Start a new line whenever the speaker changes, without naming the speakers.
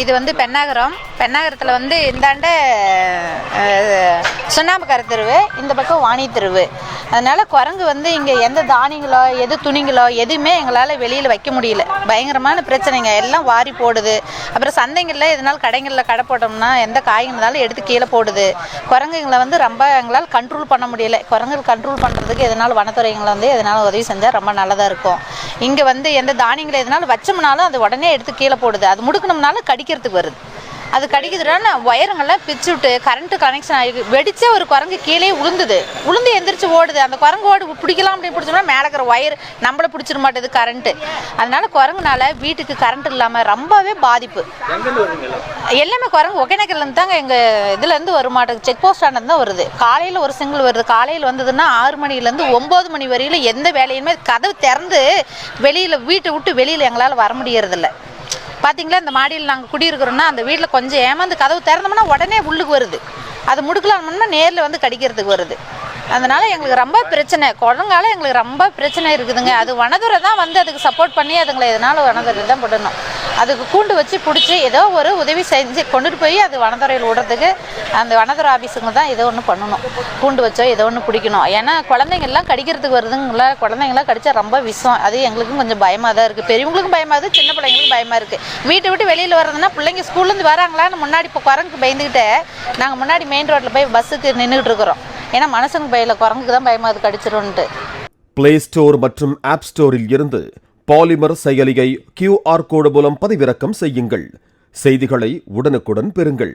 இது வந்து பெண்ணாகரம். பெண்ணாகரத்தில் வந்து இந்தாண்ட சுண்ணாம்பு சுண்ணாம்புக்கர தெருவு இந்த பக்கம் வாணி தெருவு அதனால் குரங்கு வந்து இங்கே எந்த தானியங்களோ எது துணிங்களோ எதுவுமே எங்களால் வெளியில் வைக்க முடியல. பயங்கரமான பிரச்சனைங்க. எல்லாம் வாரி போடுது. அப்புறம் சந்தைங்களில் எதனால் கடைங்களில் கடை போட்டோம்னா எந்த காய்கறினாலும் எடுத்து கீழே போடுது. குரங்குங்களை வந்து ரொம்ப எங்களால் கண்ட்ரோல் பண்ண முடியல. குரங்குகள் கண்ட்ரோல் பண்ணுறதுக்கு எதனால வனத்துறைங்களை வந்து எதனால் உதவி செஞ்சால் ரொம்ப நல்லதாக இருக்கும். இங்கே வந்து எந்த தானியங்களை எதுனாலும் வச்சோம்னாலும் அது உடனே எடுத்து கீழே போடுது. அது முடுக்கணும்னாலும் கடிக்கிறதுக்கு வருது. அது கடிக்குதுன்னா ஒயருங்கெல்லாம் பிச்சு விட்டு கரண்ட்டு கனெக்ஷன் ஆகி வெடிச்சே ஒரு குரங்கு கீழே உளுந்துது உளுந்து எந்திரிச்சு ஓடுது. அந்த குரங்கு ஓடு பிடிக்கலாம் அப்படின்னு பிடிச்சோம்னா மேலே இருக்கிற ஒயர் நம்மள பிடிச்சிட மாட்டேது கரண்ட்டு அதனால குரங்குனால வீட்டுக்கு கரண்ட் இல்லாமல் ரொம்பவே பாதிப்பு. எல்லாமே குரங்கு ஒகேனக்கல்லேருந்து தாங்க எங்கள் இதுலேருந்து வர மாட்டேங்குது செக் போஸ்ட் தான் வருது. காலையில் ஒரு சிங்கிள் வருது. காலையில் வந்ததுன்னா ஆறு மணிலேருந்து ஒம்பது மணி வரையிலும் எந்த வேலையுமே கதவு திறந்து வெளியில் வீட்டை விட்டு வெளியில் எங்களால் வர முடியறதில்ல. பார்த்தீங்களா இந்த மாடியில் நாங்கள் குடியிருக்கிறோன்னா அந்த வீட்டில் கொஞ்சம் ஏமாந்து கதவு திறந்தோம்னா உடனே உள்ளுக்கு வருது. அது முடுக்கலாம்னா நேரில் வந்து கடிக்கிறதுக்கு வருது. அதனால எங்களுக்கு ரொம்ப பிரச்சனை. குழங்கால எங்களுக்கு ரொம்ப பிரச்சனை இருக்குதுங்க. அது வனதுறை தான் வந்து அதுக்கு சப்போர்ட் பண்ணி அதுங்களை எதனால வனதுரை தான் போடணும். அதுக்கு கூண்டு வச்சு பிடிச்சி ஏதோ ஒரு உதவி செஞ்சு கொண்டுட்டு போய் அது வனதுறையில் விடுறதுக்கு அந்த வனதுறை ஆஃபீஸுங்க தான் ஏதோ ஒன்று பண்ணணும். கூண்டு வச்சோ ஏதோ ஒன்று பிடிக்கணும். ஏன்னா குழந்தைங்கள்லாம் கடிக்கிறதுக்கு வருதுங்களா? குழந்தைங்களாம் கடிச்சா ரொம்ப விஷம். அது எங்களுக்கும் கொஞ்சம் பயமாக தான் இருக்குது பெரியவங்களுக்கும் பயமாக இருக்குது சின்ன பிள்ளைங்களுக்கும் பயமாக இருக்குது வீட்டை விட்டு வெளியில் வர்றதுன்னா பிள்ளைங்க ஸ்கூல்லேருந்து வராங்களான்னு முன்னாடி இப்போ குரங்குக்கு பயந்துக்கிட்டு நாங்கள் முன்னாடி மெயின் ரோட்டில் போய் பஸ்ஸுக்கு நின்றுக்கிட்டு இருக்கிறோம். ஏன்னா மனுஷனுக்கு பயில குரங்குக்கு தான் பயமா அது கடிச்சிரும்ன்ட்டு
பிளே ஸ்டோர் மற்றும் ஆப் ஸ்டோரில் இருந்து பாலிமர் செயலியை கியூஆர் கோடு மூலம் பதிவிறக்கம் செய்யுங்கள். செய்திகளை உடனுக்குடன் பெறுங்கள்.